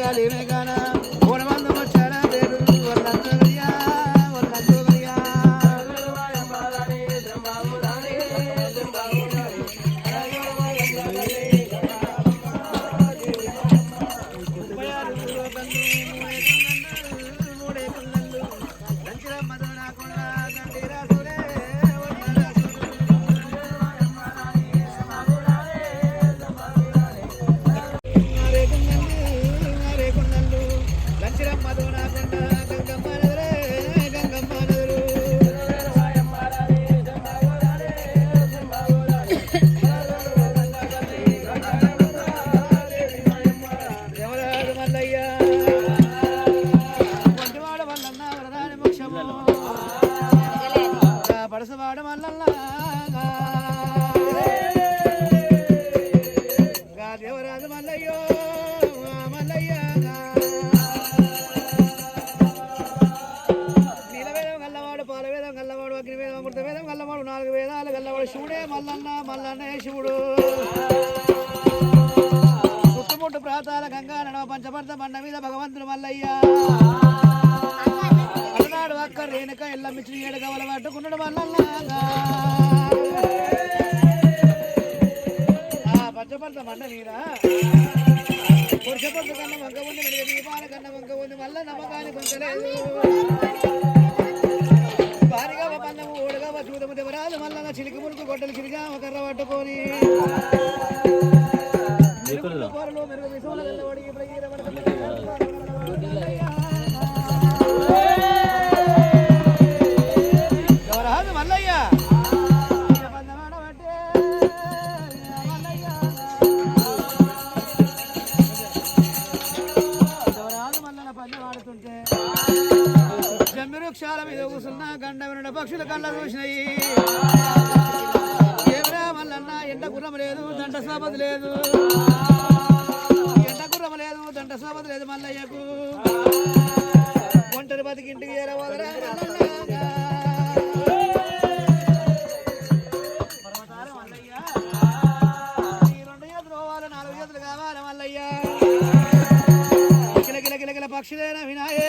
గాలిమే పని వాడుతుంటే జమ్మిరుక్షాల మీద కూసున్న గండ వినుడ పక్షుల కళ్ళ చూసినాయి రెండు లేదు. పోవాలి లేదు చేతులు కావాలి మల్లయ్య. మల్లయ్యకు ఒంటరి బతికింటికి కిల పక్షులేన వినాయే.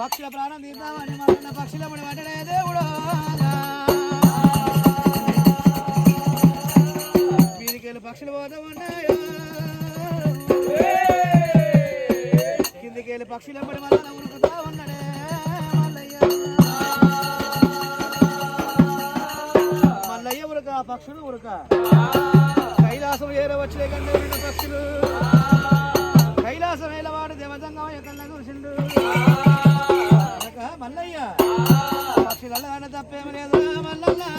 పక్షుల ప్రాణం తీద్దామని మన పక్షుల ముడి పడ్డడే దేవుడు. కిందకెళ్ళి పక్షుల ముడి మళ్ళా ఉరుకుతా ఉన్నాడే మల్లయ్య. ఉరక పక్షులు ఉరక. కైలాసం ఏరవచ్చే కంటే రెండు పక్షులు. కైలాసం వేలవాడు దేవతంగా ఎక్కడ చూసిండు అనక మల్లయ్య. పక్షులల్ల తప్పేమి లేదు మల్లల్లా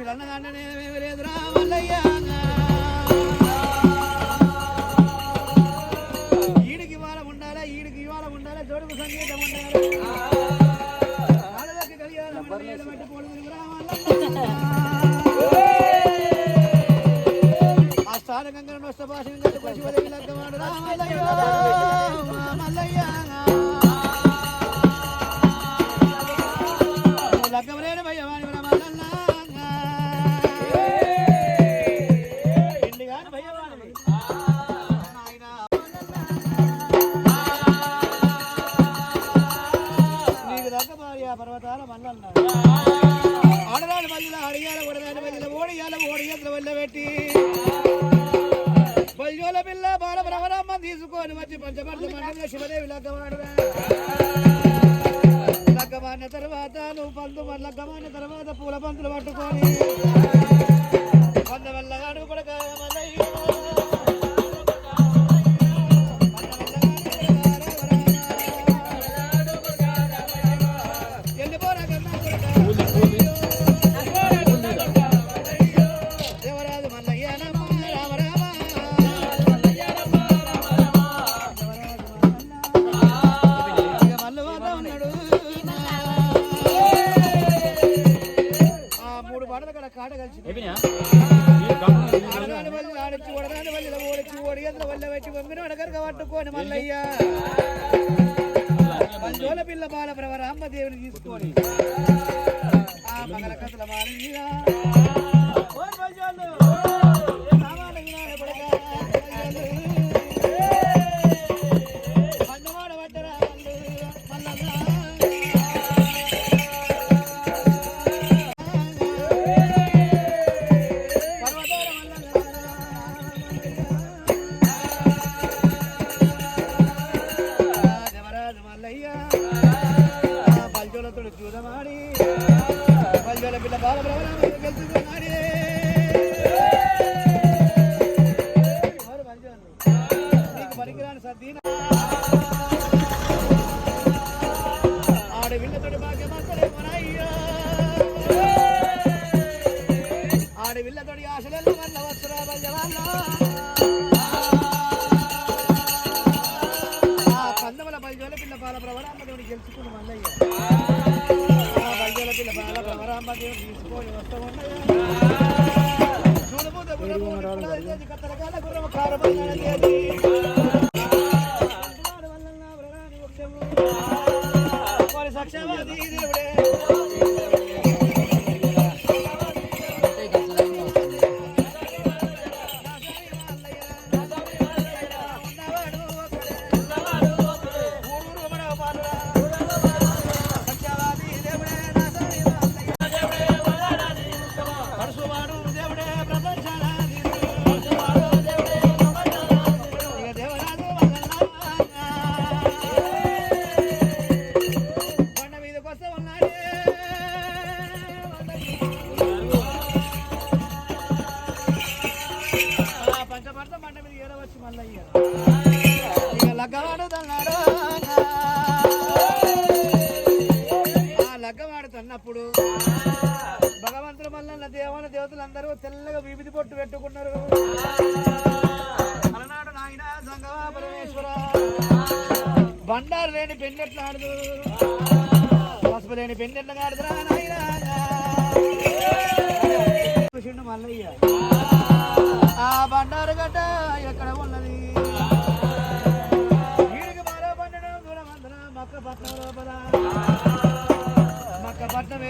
పక్షులన్న దండనేమి లేదురా మల్లయ్య ఈడికి ఇవాళ ఉండాలి ఈడికి ఇవాళ ఉండాలి జోడుకు సంగీతం ఉండాలి ఆడదక్కి కళ్యాణం ఉండాలి, మట్టి పోడుదురురా మల్లయ్య. ఆ స్థానకంగా నొస్త భాషను కట్టుకొని శివదేవి లగ్గమాడు రా తీసుకొని వచ్చి పంచభర్త మండలంలో శివదేవి లగ్గమాడిన తర్వాత నువ్వు పంతు లగ్గమాడిన తర్వాత పూల పంతులు పట్టుకొని. వంద వల్ల అడుగు కొడక పట్టుకొని మల్లయ్య. మంజోల పిల్ల బాల ప్రవర అమ్మ దేవుని తీసుకొని. ఆ మగల కథల మారి పందముల పల్జోల పిల్ల బాల ప్రవరాంబదేవుని గెలుచుకుని మల్లయ్య. ఆ పల్జోల పిల్ల బాల ప్రవరాంబదేవుని తీసుకొని వస్తూ ఉండగా చూడబోతే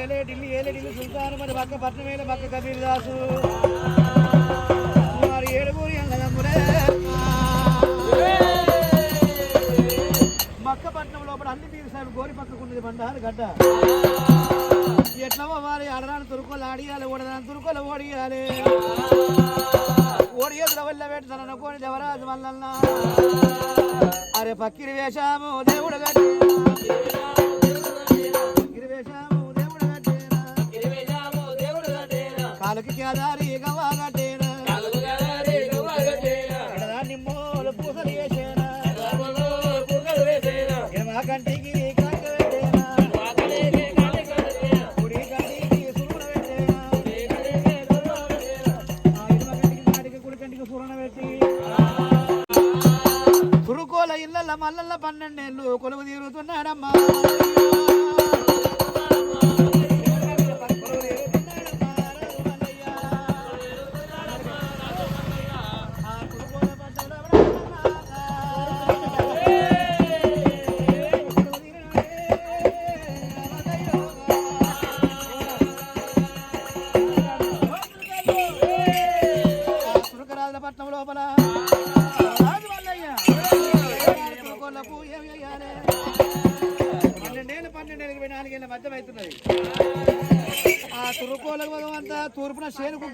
ఏలే ఢిల్లీ ఏలే ఢిల్లీ సుల్తాన్ మరి పక్క పట్నం వేలే మక్క కబీర్ దాసు మరి ఏడుగురి అన్నదమ్ములే పట్నం లోపల అన్ని తీరు సార్ గోరి పక్కకు ఉన్నది బండారు గడ్డ. ఎట్లా వారి అడరాని తురుకోలు ఆడియాలి ఓడదాని తురుకోలు ఓడియాలి. ఓడియేదుల వల్ల పెడతాను కోని దేవరాజు మల్లన్న. అరే పక్కిరి వేషాము దేవుడు కట్టేనా ఇళ్ళ మల్లల్ల పన్నెండేళ్ళు కొలువు తీరుతున్నాడమ్మా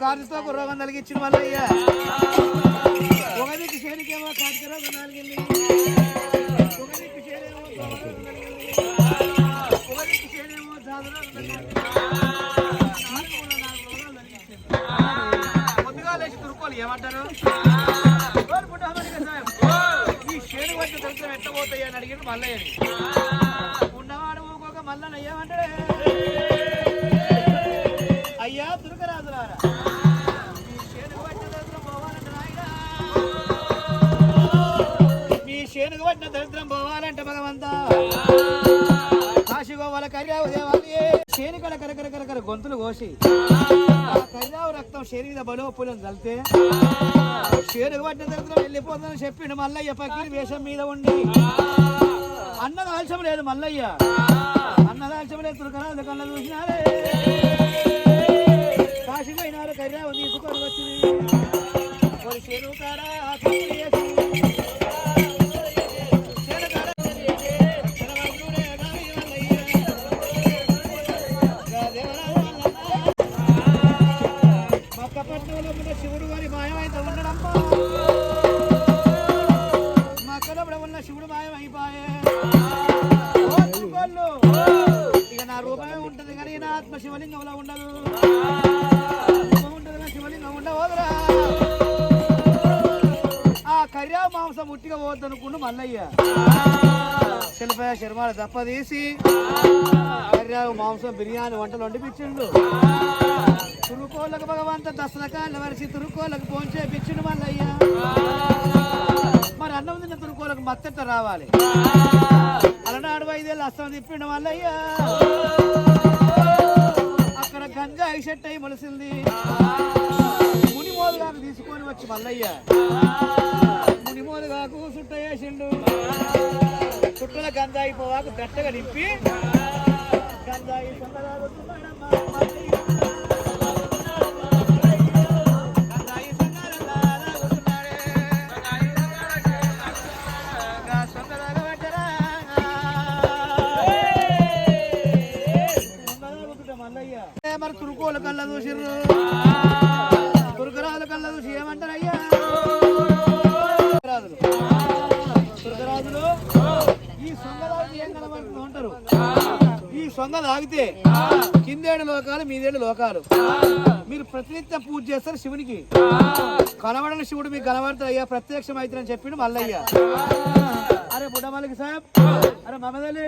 గాజుతో ఒక రోగం కలిగించిన మల్లయ్య ఒక దిక్కు శేనుకేమో కాటిక రోగం ఒక దిక్కు కలిగింది. ఒక దిక్కు జాదు రోగాలు లేచి తురుకోలు ఏమంటారు? ఓరు ఈ వచ్చి దరిద్రం ఎట్టబోతాయి అని అడిగిన మల్లయ్యని. ఉన్నవాడు ఊకోక మల్లన్న గొంతులు కోసి. ఆ రక్తం శరీర మీద బలో చల్తే చల్లితే శేనుగు పట్టిన దరిద్రం వెళ్ళిపోతుందని చెప్పిండు మల్లయ్య. పక్కన వేషం మీద ఉండి. అన్నదాల్చం లేదు మల్లయ్య. అన్నదాల్చం లేదు తురకరాజు కళ్ళ చూసినారే. కర్యా బిర్యానీ వంటలు వండిపించిండు తురుకోళ్ళకు భగవంత దశలకాళ్ళ వరిసి తురుకోళ్ళకు పోంచే భిక్షుడు మల్లయ్య. మరి అన్నం తిన్న తురుకోళ్ళకు మత్తెట్ట రావాలి? అలనాడు ఐదేళ్ళు అస్తం తిప్పిండు మల్లయ్య. అక్కడ గంజాయి సెట్ అయి మొలిసింది. మునిమోదుగాకు తీసుకొని వచ్చి మల్లయ్య. మునిమోదుగాకు సుట్ట వేసిండు. చుట్టల గంజాయి పోవాకు గట్టగా నింపి మరి తురుకోలు కళ్ళ చూసిర్రు తురుకరాజుల కళ్ళ చూసి ఏమంటారయ్యా తురుకరాజులు తురుకరాజులు ఈ సొంగరాజు ఏం కనబడుతుంది అంటారు? ఈ సొంగ తాగితే కిందేడు లోకాలు మీదేడు లోకాలు. మీరు ప్రతినిత్యం పూజ చేస్తారు శివునికి. కనబడని శివుడు మీకు కనబడతాడు అయ్యా ప్రత్యక్షం అవుతారని చెప్పిండు మల్లయ్య. అరే బుడ్డమల్లికి సాహెబ్ అరే మమదలి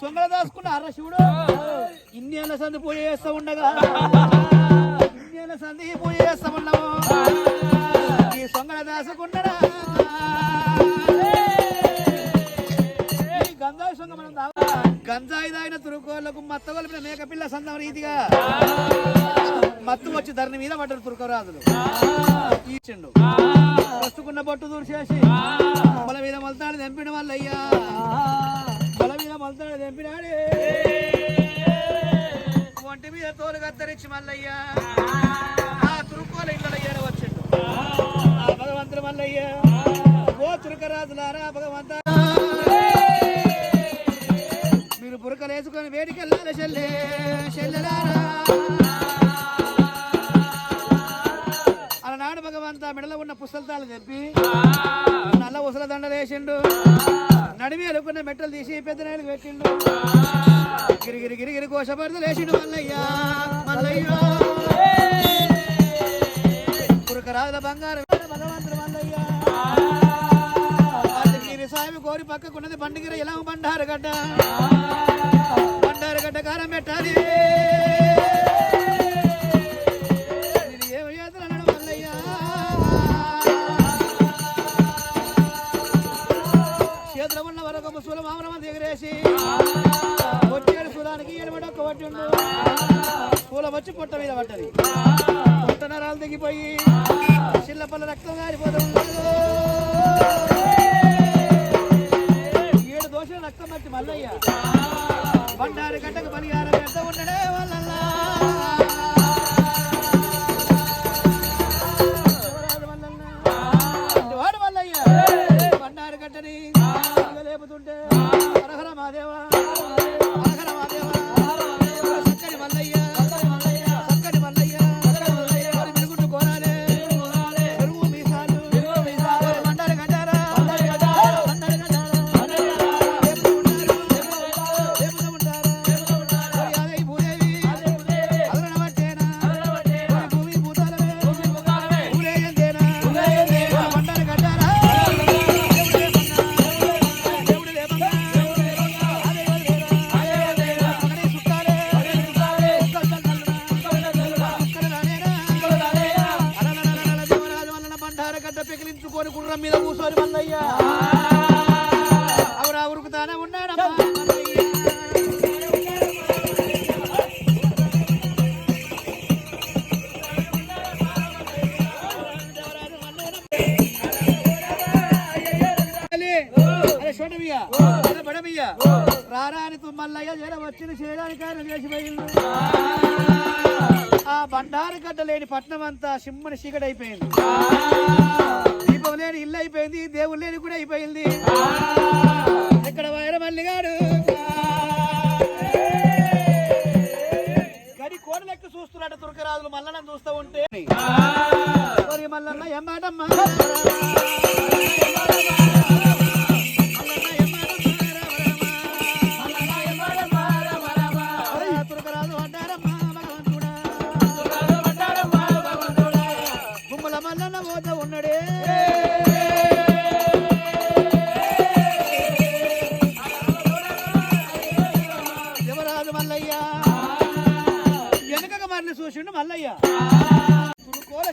సొంగలు దాసుకున్న అర్ర శివుడు. ఇన్నేళ్ళ సంది పూజ చేస్తా ఉండగా. ఇన్నేళ్ళ సంది పూజ చేస్తా ఉన్నాము ఈ సొంగల దాసుకున్నడా ఈ మనం గంజాయి దాగిన తురుకోళ్ళకు మత్త కొలిపిన మేకపిల్ల సందం రీతిగా. మత్తు వచ్చి ధరణి మీద పడ్డారు తురుకరాజులు. ఇచ్చిండు వస్తుకున్న బొట్టు దూర్చేసి బల మీద మలతాడు తెంపిన అయ్యా బల మీద మలతాడు తెంపినాడే. ఒంటి మీద తోలు కత్తరించి మల్లయ్యా. ఆ తురుకోల ఇళ్ళ అయ్యాడు వచ్చిండు ఆ భగవంతుడు మల్లయ్య. ఓ తురుకరాజులారా భగవంతా. వేసుకొని వేడికెళ్ళాలి చెల్లె. చెల్లెలారా అలనాడు భగవంత మెడలో ఉన్న పుస్తకాలు తెప్పి నల్ల ఉసల దండలు వేసిండు. నడిమి ఎలుకున్న మెట్టలు తీసి పెద్ద నాయుడు పెట్టిండు. గిరిగిరి గిరిగిరి కోశపడతలు వేసిండు మల్లయ్య మల్లయ్య. పురకరాజుల బంగారు భగవంతుడు మల్లయ్య. గిరి సామి కోరి పక్కకున్నది బండిగిరి ఇలా బండారు గడ్డ. బండారు గడ్డ కారం పెట్టాలి. నేను చేతిలో ఉన్న వరకు సుల మామరమ దిగరేసి వచ్చేడు సులానికి ఎడమడ ఒక్క పట్టిండు పూలం వచ్చి పొట్ట మీద పడ్డది. పొట్ట నరాలు దిగిపోయి చిల్లపల్ల రక్తం కారిపోతుంది ఏడు దోషుల రక్తం వచ్చి మల్లయ్య బండారు గడ్డకు బలిహారం ఎంత ఉండడే వాళ్ళల్లా ఆ బండారు గడ్డ లేని పట్నం అంతా సిమ్మని చీకటి అయిపోయింది. దీపం లేని ఇల్లు అయిపోయింది దేవుడు లేని కూడా అయిపోయింది. ఇక్కడ వైరమల్లిగాడు గడి కోడ లెక్క చూస్తున్నాడు తురకరాజులు మల్లన్న చూస్తూ ఉంటే. మల్లన్న ఎమ్మాటమ్మా.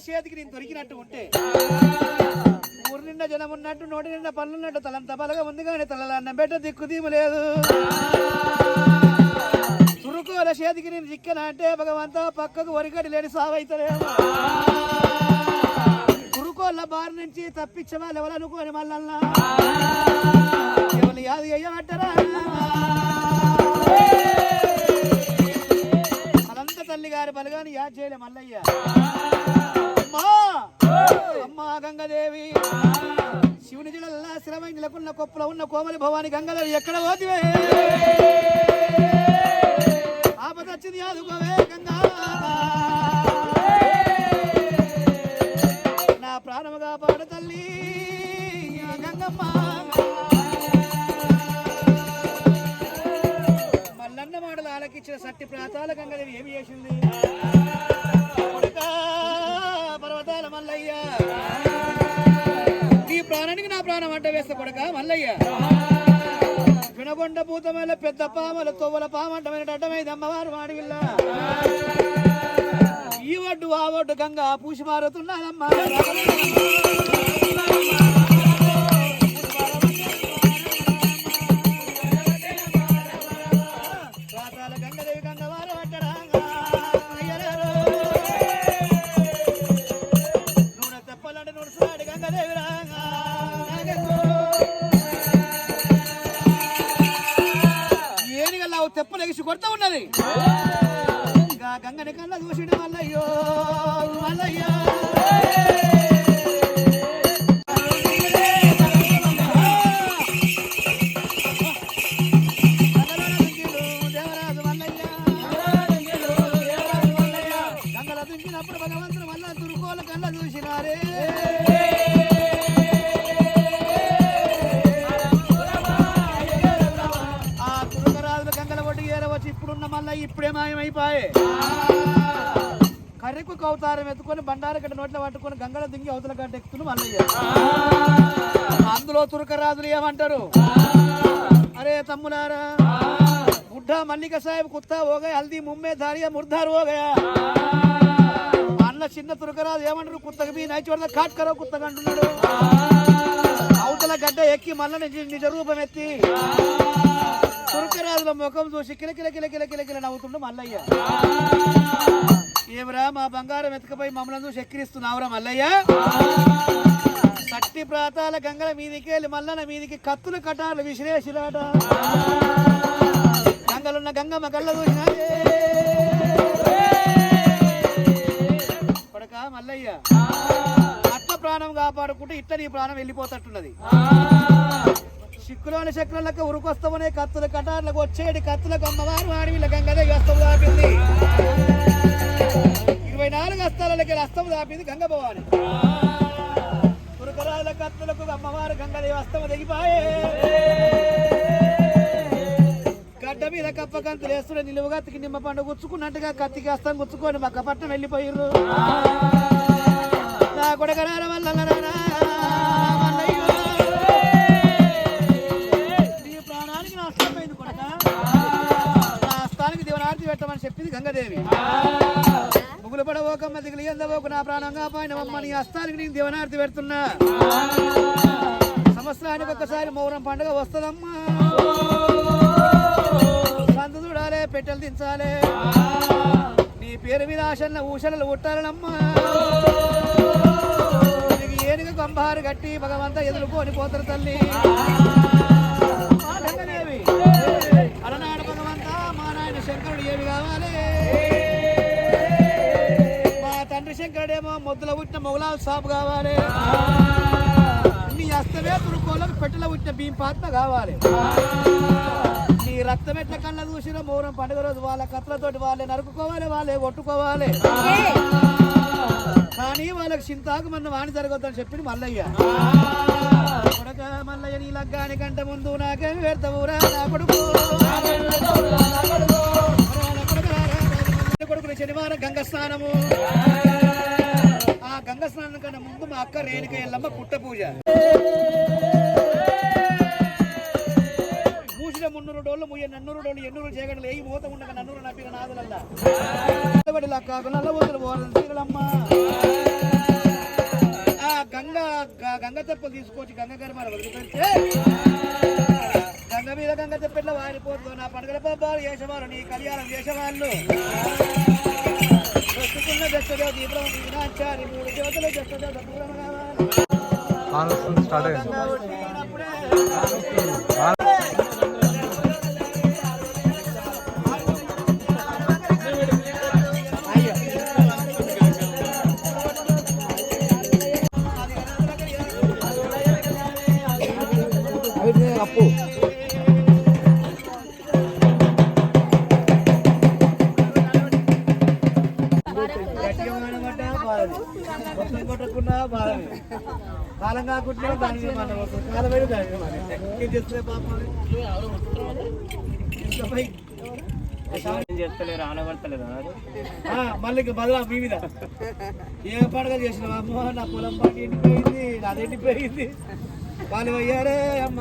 చేతికి నేను దొరికినట్టు ఉంటే ఊరు నిండా జనం ఉన్నట్టు నోటి నిండా పనులున్నట్టు తలంత బలగా ఉంది కానీ తలలన్న బెట్ట దిక్కు దీమలేదు లేదు. చేతికి నేను చిక్కన అంటే భగవంతా పక్కకు వరికడి లేని సావైతలేమో చురుకోళ్ళ బారి నుంచి తప్పించే వాళ్ళు ఎవరనుకోని అనుకోని ఎవరు యాది అయ్యమంటారా అనంత తల్లి గారి బలగాని యాద్ చేయలే మల్లయ్య. అమ్మా! అమ్మా గంగదేవి! శివుని జిల్లల్లా స్థిరమై నెలకొన్న కొప్పులో ఉన్న కోమలి భవాని గంగదేవి ఎక్కడ పోతివే? ఆపద వచ్చింది ఆదుకోవే గంగా! నా ప్రాణముగా పాడు తల్లి గంగమ్మ! మల్లన్న మాటలు ఆలకించిన సట్టి ప్రాతాల గంగదేవి ఏమి చేసింది? ప్రాణానికి నా వేస్తా కొడక మల్లయ్య. వినగొండ భూతమైన పెద్ద పామల తొవ్వల పామంటమైన అడ్డమైంది అమ్మవారు మాడివిల్ల. ఈ ఒడ్డు ఆ ఒడ్డు గంగ పూసి మారుతున్నదమ్మా. ఎగిసి కొడతా ఉన్నది. గంగని కన్నా చూసిడు మల్లయ్యో మల్లయ్యో. ఎందుకు అవతారం ఎత్తుకొని బండారగడ్డ నోట్లో పట్టుకొని గంగల దింగి అవతల గడ్డ ఎక్కుతును మల్లయ్య. అందులో తురకరాజులు ఏమంటారు? అరే తమ్ములారా గుడ్డ మల్లిక సాహెబ్ కుత్తా ఓగా హల్దీ ముమ్మే దారియా ముర్దారు ఓగయా అన్న చిన్న తురకరాజు ఏమంటారు? కుత్తకు మీ నైచి పడతా కాట్కరో కుత్తగా అంటున్నాడు. అవతల గడ్డ ఎక్కి మల్లని నిజ రూపం ఎత్తి తురకరాజుల ముఖం చూసి కిలకిల కిలకిల కిలకిల నవ్వుతుండు మల్లయ్య. ఏమిరా మా బంగారం ఎత్తుకపోయి మమ్మల్ని చూసి ఎక్కిరిస్తున్నావురా మల్లయ్య? సట్టి ప్రాతాల గంగల మీదికి వెళ్ళి మల్లన మీదికి కత్తులు కటాలు విసిరేసిరాట. గంగలున్న గంగమ్మ కళ్ళ చూసిన? కొడక మల్లయ్య? అట్ల ప్రాణం కాపాడుకుంటే ఇట్ట నీ ప్రాణం వెళ్ళిపోతట్టున్నది. చిక్కులోని చక్రాలకు ఉరుకొస్తామనే కత్తుల కటార్లకు వచ్చేటి కత్తులకు అమ్మవారు ఆడి గంగదే అస్తము ఇరవై నాలుగు అస్తాలకి అస్తము దాపింది గంగ భవాని తురకరాల కత్తులకు అమ్మవారు గంగదేవి అస్తము దిగిపాయే. గడ్డ మీద కప్ప కంతులు వేస్తుండే నిలువుగా తికి నిమ్మ పండు గుచ్చుకున్నట్టుగా కత్తికి అస్తం గుచ్చుకొని మక్క పట్టణం వెళ్ళిపోయిర్రు. నా కొడకరాల వల్ల ప్రాణానికి కొడక. పెట్టమని చెప్పింది గంగదేవి. కులపడవోక మతికిలి ఎందవోక నా ప్రాణంగా పోయిన మమ్మల్ని హస్తానికి నేను దేవనార్తి పెడుతున్నా. సంవత్సరానికి ఒక్కసారి మౌనం పండుగ వస్తుందమ్మా. సందు చూడాలి పెట్టెలు దించాలి. నీ పేరు మీద ఆశలను ఊషలలు ఉట్టాలమ్మా ఏనుగు కంబారు కట్టి భగవంత ఎదురుకొని పోతారు తల్లి. అలనాడు భగవంత మా నాయన శంకరుడు ఏమి కావాలి? తురుకోలు సాపు కావాలి నీ అస్తమే తురుకోలకు పెట్టెలో పుట్టిన భీం పాత్ర కావాలి నీ రక్తం ఎట్ల కళ్ళ చూసిన మౌరం పండుగ రోజు వాళ్ళ కత్తులతోటి వాళ్ళే నరుకుకోవాలి వాళ్ళే కొట్టుకోవాలి కానీ వాళ్ళకి చింతాకు మన వాణి జరగొద్దని చెప్పింది మల్లయ్య కొడక మల్లయ్య నీ లగ్గాని కంటే ముందు నాకే పెడతావురా నా కొడుకు శనివారం గంగ స్నానము గంగ స్నానం కన్నా ముందు మా అక్క రేణుక ఎల్లమ్మ పుట్ట పూజ. మూసిన మున్నూరు డోళ్ళు ముయ్య నన్నూరు డోళ్ళు ఎన్నూరు చేయగడలు ఏ మూత ఉండక నన్నూరు నప్పిన నాదులల్లా. బడి లక్కాకు నల్ల ఊతులు పోరని ఆ గంగ గంగ తెప్పలు తీసుకొచ్చి గంగ గారి వదిలిపెడితే గంగ మీద గంగ తెప్పెట్ల వారిపోతూ నా పండుగల పబ్బాలు చేసేవారు నీ కళ్యాణం చేసేవాళ్ళు. స్టార్ట్ అయ్యింది. కాలం కాకుండా దానికి మన వస్తుంది. కాలం. ఏం పాపం. చేస్తలేరు ఆనబడతలేదు ఆ, మళ్ళీ ఇంకా బదులా మీ మీద. ఏ పండుగ చేసినావు అమ్మ? నా పొలం పంట ఎండిపోయింది నాది ఎండిపోయింది. వాళ్ళు అయ్యారే అమ్మ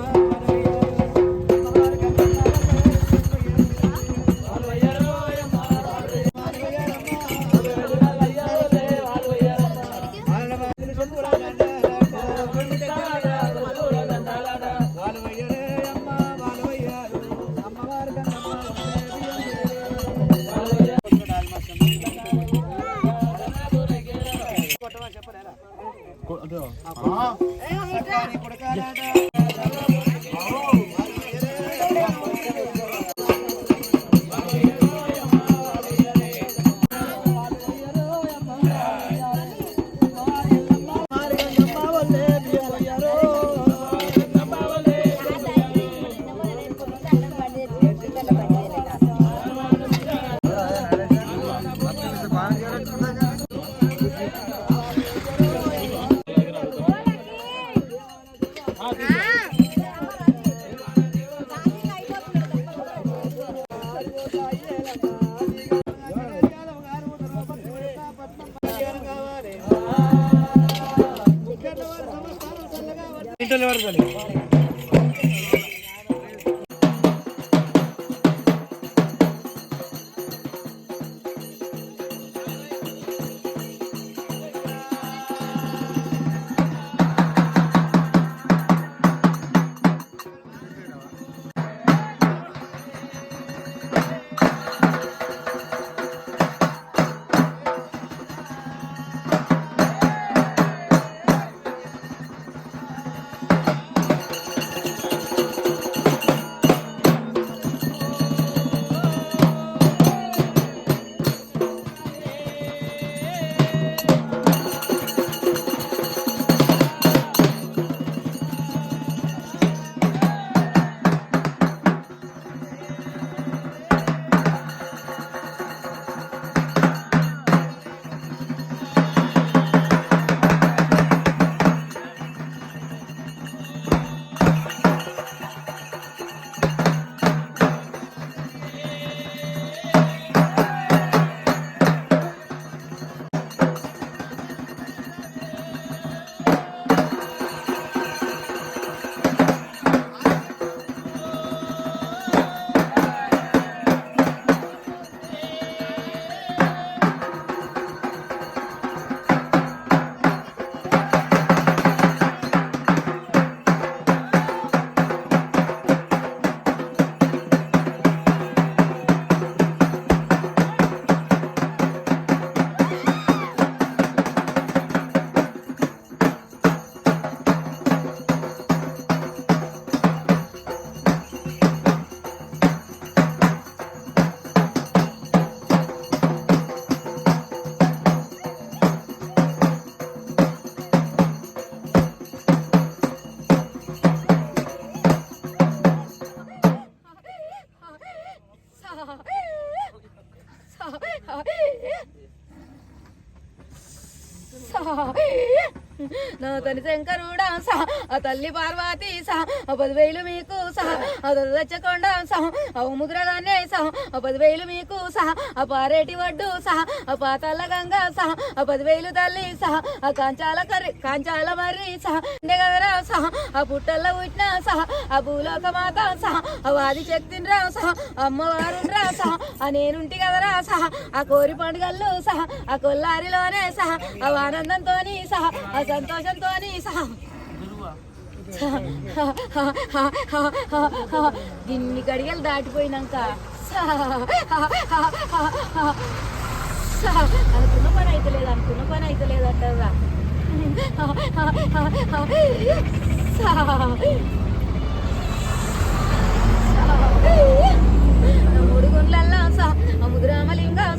అతని సహ ఆ తల్లి పార్వతి సహ ఆ పదివేలు మీకు సహ ఆ దచ్చకొండ సహ ఆ ముద్రగానే సహ ఆ పదివేలు మీకు సహ ఆ పారేటి వడ్డు సహ ఆ పాతాల గంగ సహ ఆ పదివేలు తల్లి సహ ఆ కాంచాల కర్రి కాంచాల మర్రి సహ గదరా సహ ఆ పుట్టల్లో పుట్టిన సహ ఆ భూలోక మాత సహ ఆ వాది శక్తిని రా సహ అమ్మవారు రా సహ ఆ నేనుంటి కదరా సహ ఆ కోరి పండుగల్లో సహ ఆ కొల్లారిలోనే సహ ఆ ఆనందంతోని సహ ఆ సంతోషంతోని సహ ఇన్ని గడియలు దాటిపోయినాక. అనుకున్న పని అయితే లేదు అనుకున్న పని అయితే లేదు అంటారా మూడు గుండ్లల్లా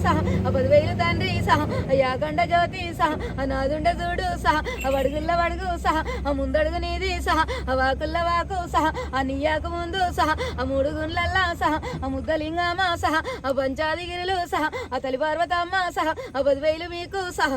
సహ పదివేలు తండ్రి సహ యాగండ జ్యోతి సహ నాదుండ చూడు సహ వడుగుల్ల వడుగు సహ ముందడుగు నీది సహ వాకుల్ల వాకు సహ ఆ నీయాకు ముందు సహ మూడు గుండ్లల్లా సహ ముద్దలింగమ్మ సహ పంచాదిగిరిలు సహ తలి పార్వతమ్మ సహ పదివేలు మీకు సహ.